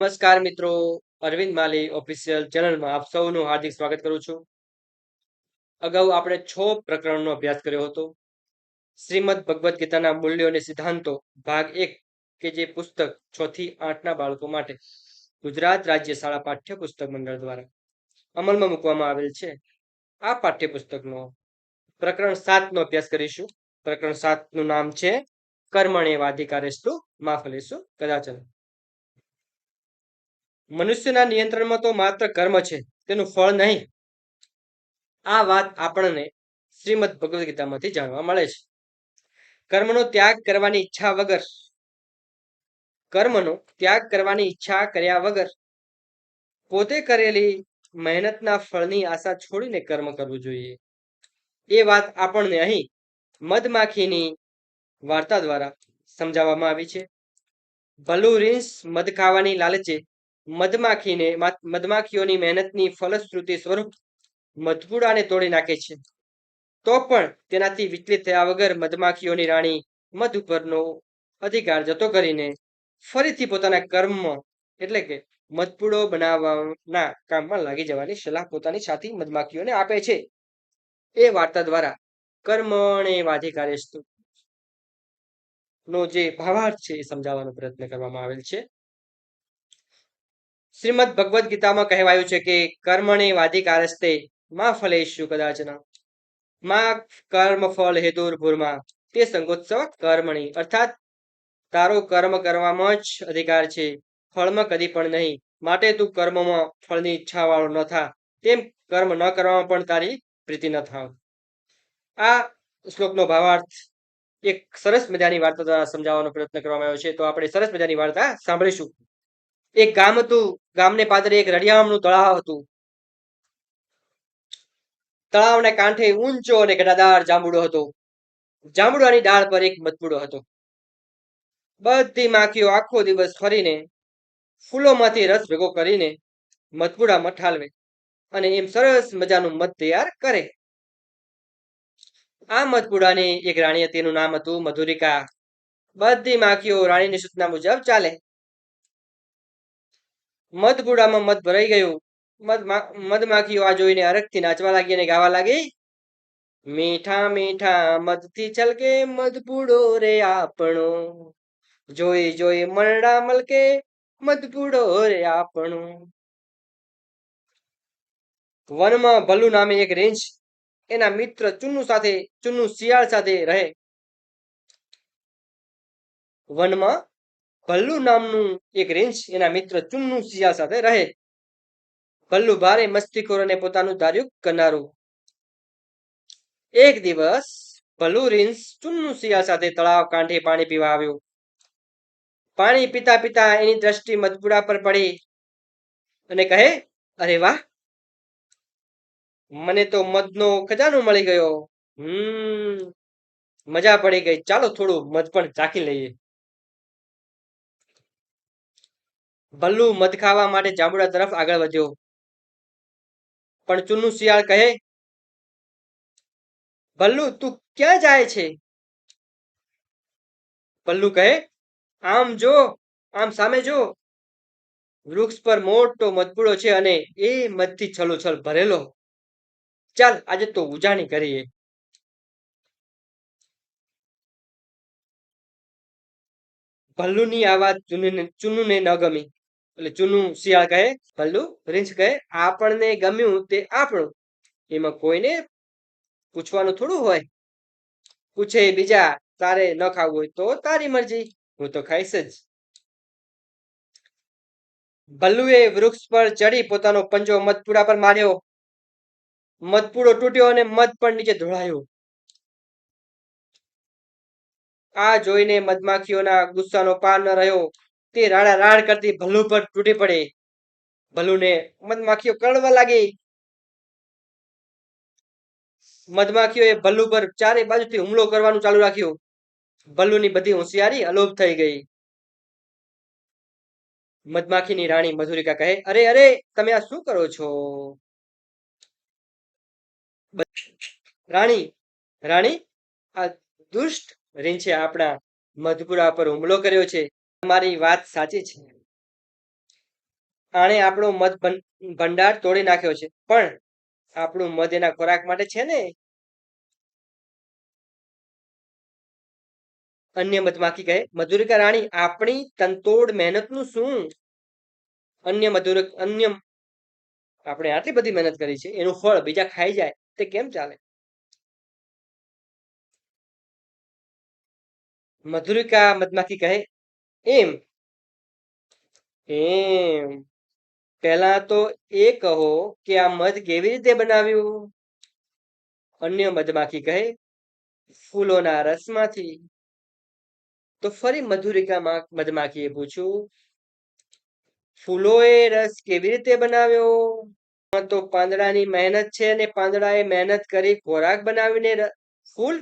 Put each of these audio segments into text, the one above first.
નમસ્કાર મિત્રો, અરવિંદ માલી ઓફિશિયલ ચેનલમાં આપ સૌનું હાર્દિક સ્વાગત કરું છું. અગાઉ આપણે છ પ્રકરણનો અભ્યાસ કર્યો હતો. શ્રીમદ ભગવદ્ ગીતાના મૂલ્યો અને સિદ્ધાંતો, ભાગ એક કે જે પુસ્તક છ થી આઠના બાળકો માટે ગુજરાત રાજ્ય શાળા પાઠ્ય પુસ્તક મંડળ દ્વારા અમલમાં મૂકવામાં આવેલ છે. આ પાઠ્ય પુસ્તકનો પ્રકરણ સાતનો અભ્યાસ કરીશું. પ્રકરણ સાતનું નામ છે કર્મણે વાધિકારેસ્તુ માફલેસુ કદાચન મનુષ્યના નિયંત્રણમાં તો માત્ર કર્મ છે, તેનું ફળ નહીં. આ વાત આપણને શ્રીમદ ભગવદ્ ગીતામાંથી જાણવા મળે છે. કર્મનો ત્યાગ કરવાની ઈચ્છા વગર, કર્મનો ત્યાગ કરવાની ઈચ્છા કર્યા વગર, પોતે કરેલી મહેનતના ફળની આશા છોડીને કર્મ કરવું જોઈએ. એ વાત આપણને અહીં મધમાખીની વાર્તા દ્વારા સમજાવવામાં આવી છે. ભલું રીંસ મધ ખાવાની લાલચે મધમાખીને મધમાખીઓની મહેનતની ફલશ્રુતિ સ્વરૂપ મધપુડાને તોડી નાખે છે. તો પણ તેનાથી વિચલિત થયા વગર મધમાખીઓની રાણી મધ ઉપરનો અધિકાર જતો કરીને ફરીથી પોતાના કર્મ એટલે કે મધપુડો બનાવવાના કામમાં લાગી જવાની સલાહ પોતાની સાથી મધમાખીઓને આપે છે. એ વાર્તા દ્વારા કર્મણે વાધિકારેસ્તુ નો જે ભાવાર્થ છે એ સમજાવવાનો પ્રયત્ન કરવામાં આવેલ છે. શ્રીમદ ભગવદ્ ગીતામાં કહેવાયું છે કે કર્મણે વાધિકારસ્તે માં ફલેશુ કદાચના. માં કર્મ ફળ હેતુર્ભુરમાં તે સંગોત્સવ કર્મણી. અર્થાત તારો કર્મ કરવામાં જ અધિકાર છે. ફળમાં કદી પણ નહીં. માટે તું કર્મમાં ફળની ઈચ્છા વાળો ન થા. તેમ કર્મ ન કરવામાં પણ તારી પ્રીતિ ન થાવ. આ શ્લોકનો ભાવાર્થ એક સરસ મજાની વાર્તા દ્વારા સમજાવવાનો પ્રયત્ન કરવામાં આવ્યો છે. તો આપણે સરસ મજાની વાર્તા સાંભળીશું. એક ગામ હતું, ગામને પાદરે એક રડિયામનું તળાવ હતું. તળાવને કાંઠે ઊંચો અને ઘટાદાર જાંબુડો હતો. જાંબુડાની ડાળ પર એક મધપુડો હતો. બધી માખીઓ આખો દિવસ ફરીને ફૂલોમાંથી રસ ભેગો કરીને મધપુડામાં ઠાલવે અને એમ સરસ મજાનું મધ તૈયાર કરે. આ મધપુડાની એક રાણી હતી, એનું નામ હતું મધુરિકા. બધી માખીઓ રાણીની સૂચના મુજબ ચાલે. મધપુડામાં મધ ભરાઈ ગયું. મધમાખીઓ આ જોઈને અરગથી નાચવા લાગી અને ગાવા લાગી. મીઠા મીઠા મધથી છલકે મધપુડો રે આપણો. જોઈ જોઈ મરડા મલકે મધપુડો રે આપણો. વનમાં ભલ્લુ નામે એક રેન્જ એના મિત્ર ચુન્નુ સાથે, ચુન્નુ શિયાળ સાથે રહે. વનમાં ભલ્લુ નામનું એક રેન્જ એના મિત્ર ચુન્નુ સિયા સાથે રહે. ભલ્લુ ભારે મસ્તીખોર અને પોતાનું ધાર્યું કરનારું. એક દિવસ ભલ્લુ રીંસ ચુન્નુ સિયા સાથે તળાવ કાંઠે પાણી પીવા આવ્યું. પાણી પીતા પીતા એની દ્રષ્ટિ મધપુડા પર પડી અને કહે, અરે વાહ! મને તો મધનો ખજાનો મળી ગયો. હમ, મજા પડી ગઈ. ચાલો થોડું મધ પણ ચાખી લઈએ. ભલ્લુ મધ ખાવા માટે જાંબુડા તરફ આગળ વધ્યો. પણ ચુન્નુ શિયાળ કહે, ભલ્લુ, તું ક્યાં જાય છે? ભલ્લુ કહે, આમ જો, આમ સામે જો. વૃક્ષ પર મોટો મધપુડો છે અને એ મધથી છલોછલ ભરેલો. ચાલ, આજે તો ઉજાણી કરીએ. ભલ્લુની આ વાત ચુનુને ન ગમી. એટલે ચૂનું શિયાળ કહે, ભલ્લું, રીંછ કહે, આપણને ગમ્યું તે આપણું. એમાં કોઈને પૂછવાનું થોડું હોય. પૂછે બીજા, તારે ન ખાવું હોય તો તારી મરજી, હું તો ખાઈશ જ. ભલ્લુએ વૃક્ષ પર ચડી પોતાનો પંજો મધપુડા પર માર્યો. મધપુડો તૂટ્યો અને મધ પણ નીચે ધોળાયો. આ જોઈને મધમાખીઓના ગુસ્સાનો પાર ન રહ્યો. તે રાડા રાડ કરતી ભલ્લુ પર તૂટી પડી. ભલ્લુને મધમાખીઓ કરડવા લાગી. મધમાખીઓએ ભલ્લુ પર ચારે બાજુથી હુમલો કરવાનું ચાલુ રાખ્યું. ભલ્લુની બધી હોશિયારી અલોપ થઈ ગઈ. મધમાખીની રાણી મધુરિકા કહે, અરે અરે, તમે આ શું કરો છો? રાણી રાણી, આ દુષ્ટ રીંછે આપણા મધપુરા પર હુમલો કર્યો છે. તમારી વાત સાચી છે. આણે આપણો મધ ભંડાર તોડી નાખ્યો છે. પણ આપણું મધ એના ખોરાક માટે છે ને? અન્ય મધમાખી કહે, મધુરિકા રાણી, આપણી તંતોડ મહેનતનું શું? અન્ય મધુર અન્ય આપણે આટલી બધી મહેનત કરી છે, એનું ફળ બીજા ખાઈ જાય, તે કેમ ચાલે? મધુરિકા મધમાખી કહે એમ. એમ. પહેલા તો એ કહો કે આ મધ કેવી રીતે બનાવ્યું? અન્ય મધમાખી કહે, ફૂલોના રસમાંથી. તો ફરી મધુરિકા મધમાખીએ પૂછ્યું, ફૂલોએ રસ કેવી રીતે બનાવ્યો? તો પાંદડાની મહેનત છે અને પાંદડાએ મહેનત કરી ખોરાક બનાવીને ફૂલ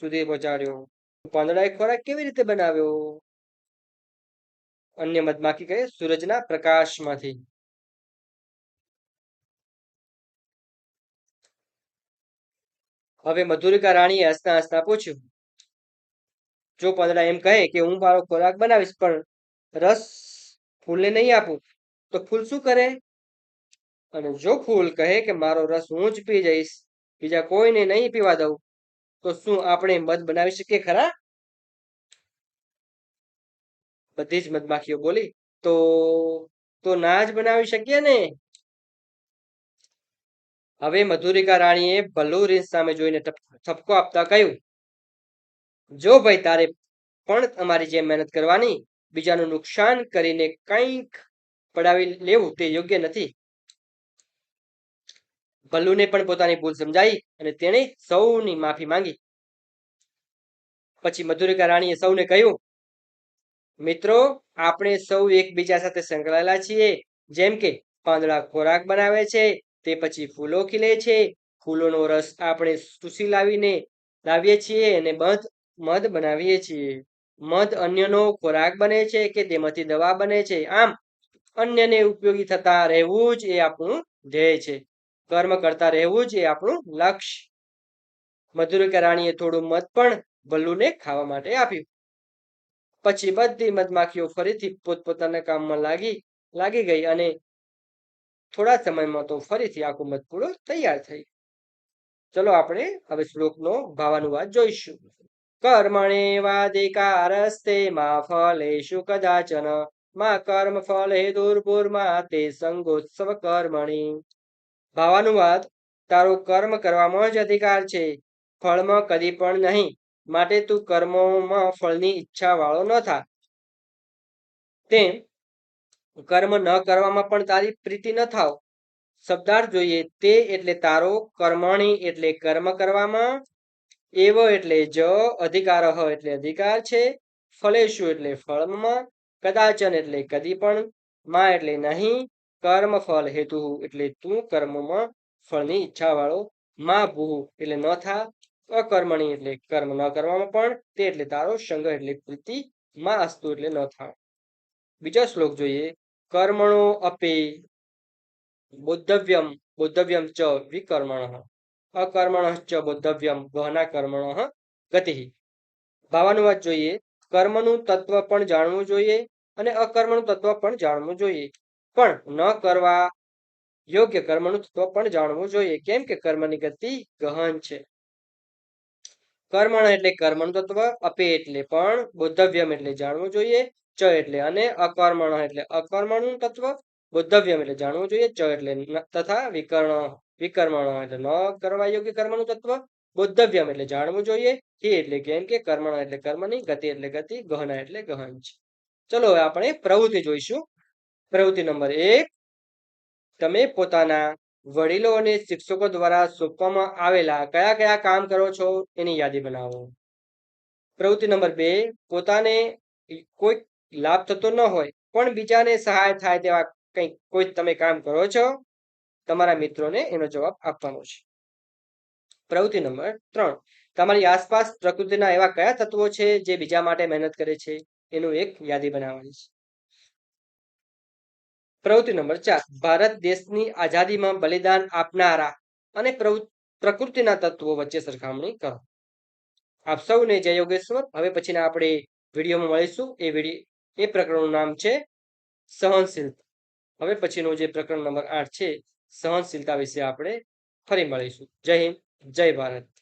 સુધી પહોંચાડ્યો. પાંદડાએ ખોરાક કેવી રીતે બનાવ્યો? અન્ય મધમાખી કહે સૂરજના પ્રકાશમાંથી. હવે મધુરિકા રાણીએ હસતા હસતા પૂછ્યું, જો પાંદડા એમ કહે કે હું મારો ખોરાક બનાવીશ, પણ રસ ફૂલને નહીં આપું, તો ફૂલ શું કરે? અને જો ફૂલ કહે કે મારો રસ હું જ પી જઈશ, બીજા કોઈને નહીં પીવા દઉં, તો શું આપણે મધ બનાવી શકીએ ખરા? બધી જ મધમાખીઓ બોલી, તો તો ના જ બનાવી શકીએ ને? હવે મધુરિકા રાણીએ ભલ્લુ રીંસ સામે જોઈને ઠપકો આપતા કહ્યું, જો ભાઈ તારે પણ અમારી જેમ મહેનત કરવાની, બીજાનું નુકસાન કરીને કંઈક પડાવી લેવું તે યોગ્ય નથી. ભલ્લુને પણ પોતાની ભૂલ સમજાઈ અને તેણે સૌની માફી માંગી. પછી મધુરિકા રાણીએ સૌને કહ્યું મિત્રો, આપણે સૌ એકબીજા સાથે સંકળાયેલા છીએ. જેમ કે, પાંદડા ખોરાક બનાવે છે, તે પછી ફૂલો ખીલે છે. ફૂલોનો રસ આપણે ચૂસી લાવીને લાવીએ છીએ અને મધ મધ બનાવીએ છીએ. મધ અન્યનો ખોરાક બને છે કે તેમાંથી દવા બને છે. આમ, અન્યને ઉપયોગી થતા રહેવું જ એ આપણું ધ્યેય છે. કર્મ કરતા રહેવું જ એ આપણું લક્ષ્ય. મધુરિકા રાણીએ થોડું મધ પણ ભલ્લુને ખાવા માટે આપ્યું. પછી બધી મધમાખીઓ ફરીથી પોતપોતાના કામમાં લાગી લાગી ગઈ અને થોડા સમયમાં તો ફરીથી આખો મધપૂડો તૈયાર થઈ ચલો આપણે હવે શ્લોકનો ભાવાનુવાદ જોઈશું. કર્મણે વાદિકારસ્તે મા ફલેશુ કદાચન, મા કર્મ ફલ હે દુર્ભુર્મા તે સંગોત્સવ કર્મણી. ભાવાનુવાદ, તારો કર્મ કરવામાં જ અધિકાર છે, ફળમાં કદી પણ નહીં. માટે તું કર્મોમાં ફળની ઈચ્છા વાળો ન થા. તેમ કર્મ ન કરવામાં પણ તારી પ્રીતિ ન થાવ. શબ્દાર્થ જોઈએ તે એટલે તારો કર્મણી એટલે કર્મ કરવામાં, એવો એટલે જ અધિકાર એટલે અધિકાર છે, ફલેશુ એટલે ફળમાં, કદાચન એટલે કદી પણ, માં એટલે નહીં, કર્મ ફળ હેતુ એટલે તું કર્મમાં ફળની ઈચ્છા વાળો માં ભૂ એટલે ન થા. અકર્મણી એટલે કર્મ ન કરવામાં પણ તે એટલે તારો સંગ એટલે પ્રીતિ માં અસ્તુ એટલે ન થા બીજો શ્લોક જોઈએ. કર્મણો અપે બોદ્ધવ્યમ બોદ્ધવ્યમ ચ વિકર્મણ, અકર્મણ ચ બોદ્ધવ્યમ ગહના કર્મણ ગતિ. ભાવાનુવાદ જોઈએ. કર્મનું તત્વ પણ જાણવું જોઈએ અને અકર્મનું તત્વ પણ જાણવું જોઈએ. પણ ન કરવા યોગ્ય કર્મનું તત્વ પણ જાણવું જોઈએ. કેમ કે કર્મની ગતિ ગહન છે. કર્મણ એટલે કર્મનું તત્વ, અપે એટલે પણ, બુદ્ધવ્યમ એટલે જાણવું જોઈએ, ચ એટલે અને અકર્મણ એટલે અકર્મણનું તત્વ, બુદ્ધવ્યમ એટલે જાણવું જોઈએ, ચ એટલે તથા વિકર્ણ, વિકર્મણ એટલે ન કરવા યોગ્ય કર્મનું તત્વ, બુદ્ધવ્યમ એટલે જાણવું જોઈએ કે એટલે કેમ કે કર્મણ એટલે કર્મની ગતિ એટલે ગતિ, ગહના એટલે ગહન છે ચલો હવે આપણે પ્રવૃત્તિ જોઈશું. પ્રવૃત્તિ નંબર એક, તમે પોતાના વડીલો અને શિક્ષકો દ્વારા સોંપવામાં આવેલા કયા કયા કામ કરો છો એની યાદી બનાવો. પ્રવૃત્તિ નંબર બે, પોતાને કોઈ લાભ થતો ન હોય પણ બીજાને સહાય થાય તેવા કંઈક કોઈ તમે કામ કરો છો? તમારા મિત્રોને એનો જવાબ આપવાનો છે. પ્રવૃત્તિ નંબર ત્રણ, તમારી આસપાસ પ્રકૃતિના એવા કયા તત્વો છે જે બીજા માટે મહેનત કરે છે? એનું એક યાદી બનાવવાની છે. પ્રવૃત્તિ નંબર ચાર. ભારત દેશની આઝાદીમાં બલિદાન આપનારા અને પ્રકૃતિના તત્વો વચ્ચે સરખામણી કરો. આપ સૌને જય યોગેશ્વર. હવે પછીના આપણે વિડીયોમાં મળીશું. એ વીડિયો એ પ્રકરણનું નામ છે સહનશીલતા. હવે પછીનું જે પ્રકરણ નંબર આઠ છે સહનશીલતા વિશે આપણે ફરી મળીશું. જય હિન્દ, જય ભારત.